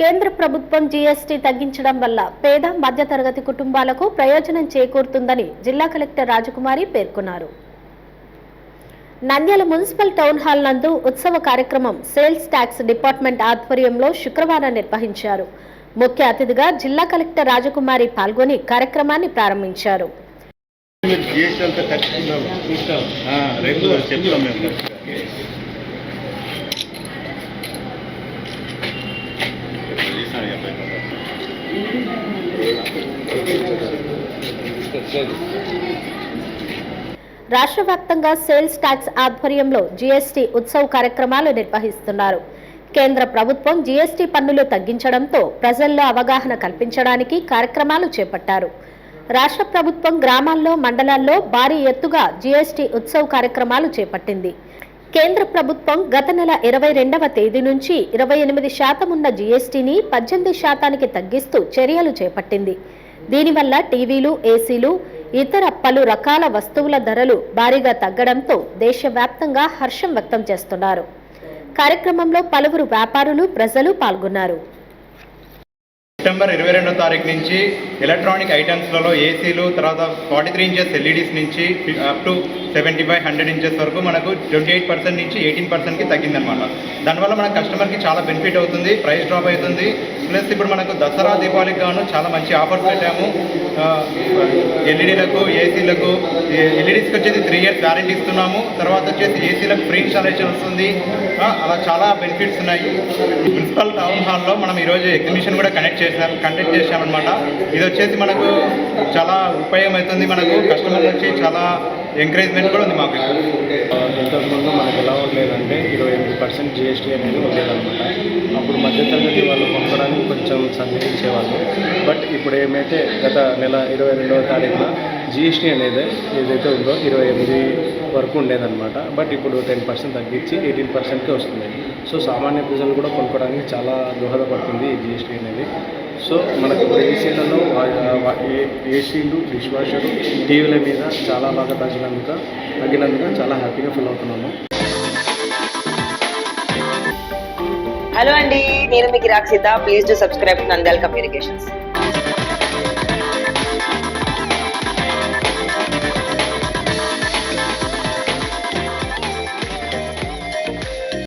కేంద్ర ప్రభుత్వం జీఎస్టీ తగ్గించడం వల్ల పేద మధ్యతరగతి కుటుంబాలకు ప్రయోజనం చేకూరుతుందని జిల్లా కలెక్టర్ రాజకుమారి పేర్కొన్నారు. నంద్యాల మున్సిపల్ టౌన్ హాల్ నందు ఉత్సవ కార్యక్రమం సేల్స్ ట్యాక్స్ డిపార్ట్మెంట్ ఆధ్వర్యంలో శుక్రవారం నిర్వహించారు. ముఖ్య అతిథిగా జిల్లా కలెక్టర్ రాజకుమారి పాల్గొని కార్యక్రమాన్ని ప్రారంభించారు. రాష్ట్ర వ్యాప్తంగా సేల్స్ ట్యాక్స్ ఆధ్వర్యంలో జీఎస్టీ ఉత్సవ్ కార్యక్రమాలు నిర్వహిస్తున్నారు. కేంద్ర ప్రభుత్వం జీఎస్టీ పన్నులు తగ్గించడంతో ప్రజల్లో అవగాహన కల్పించడానికి కార్యక్రమాలు చేపట్టారు. రాష్ట్ర ప్రభుత్వం గ్రామాల్లో మండలాల్లో భారీ ఎత్తుగా జీఎస్టీ ఉత్సవ్ కార్యక్రమాలు చేపట్టింది. కేంద్ర ప్రభుత్వం గత నెల ఇరవై రెండవ తేదీ నుంచి ఇరవై ఎనిమిది శాతం ఉన్న జీఎస్టీని పద్దెనిమిది శాతానికి తగ్గిస్తూ చర్యలు చేపట్టింది. దీనివల్ల టీవీలు ఏసీలు ఇతర పలు రకాల వస్తువుల ధరలు భారీగా తగ్గడంతో దేశవ్యాప్తంగా హర్షం వ్యక్తం చేస్తున్నారు. కార్యక్రమంలో పలువురు వ్యాపారులు ప్రజలు పాల్గొన్నారు. సెప్టెంబర్ ఇరవై రెండో తారీఖు నుంచి ఎలక్ట్రానిక్ ఐటమ్స్లలో ఏసీలు తర్వాత ఫార్టీ త్రీ ఇంచెస్ ఎల్ఈడీస్ నుంచి up to seventy five hundred inches వరకు మనకు ట్వంటీ ఎయిట్ పర్సెంట్ నుంచి ఎయిటీన్ పర్సెంట్కి తగ్గిందనమాట దానివల్ల మన కస్టమర్కి చాలా బెనిఫిట్ అవుతుంది ప్రైస్ డ్రాప్ అవుతుంది. ప్లస్ ఇప్పుడు మనకు దసరా దీపావళికి గాను చాలా మంచి ఆఫర్స్ పెట్టాము. ఎల్ఈడీలకు ఏసీలకు ఎల్ఈడీస్కి వచ్చేసి త్రీ ఇయర్స్ వ్యారంటీ ఇస్తున్నాము. తర్వాత వచ్చేసి ఏసీలకు ఫ్రీ ఇన్స్టాలేషన్ వస్తుంది. అలా చాలా బెనిఫిట్స్ ఉన్నాయి. మున్సిపల్ టౌన్ హాల్లో మనం ఈరోజు ఎగ్జిబిషన్ కూడా కనెక్ట్ చేసాం కండక్ట్ చేసామన్నమాట ఇది వచ్చేసి మనకు చాలా ఉపయోగం అవుతుంది మనకు. కస్టమర్ వచ్చి చాలా ఎంకరేజ్మెంట్ కూడా ఉంది మాకు. ఇంతకుముందు మనకు ఎలా ఉండేదంటే ఇరవై ఎనిమిది పర్సెంట్ జిఎస్టీ అనేది ఉండేదన్నమాట. అప్పుడు మధ్యతరగతి వాళ్ళు పంపడానికి కొంచెం సందేహించేవాళ్ళు. బట్ ఇప్పుడు ఏమైతే గత నెల ఇరవై రెండవ తారీఖున జిఎస్టీ అనేది ఏదైతే ఉందో ఇరవై ఎనిమిది వరకు ఉండేదన్నమాట. బట్ ఇప్పుడు టెన్ పర్సెంట్ తగ్గించి ఎయిటీన్ పర్సెంట్కే వస్తుంది. సో సామాన్య ప్రజలు కూడా కొనుక్కోవడానికి చాలా దోహదపడుతుంది ఈ జిఎస్టీ అనేది. సో మనకు ఏసీలలో ఏసీలు డిష్ వాషర్ టీవీల మీద చాలా బాగా తగ్గినందుకు తగ్గినందుకు చాలా హ్యాపీగా ఫీల్ అవుతున్నాము. హలో అండి నేను మీకు Rakshita please to subscribe to Nandyala Communications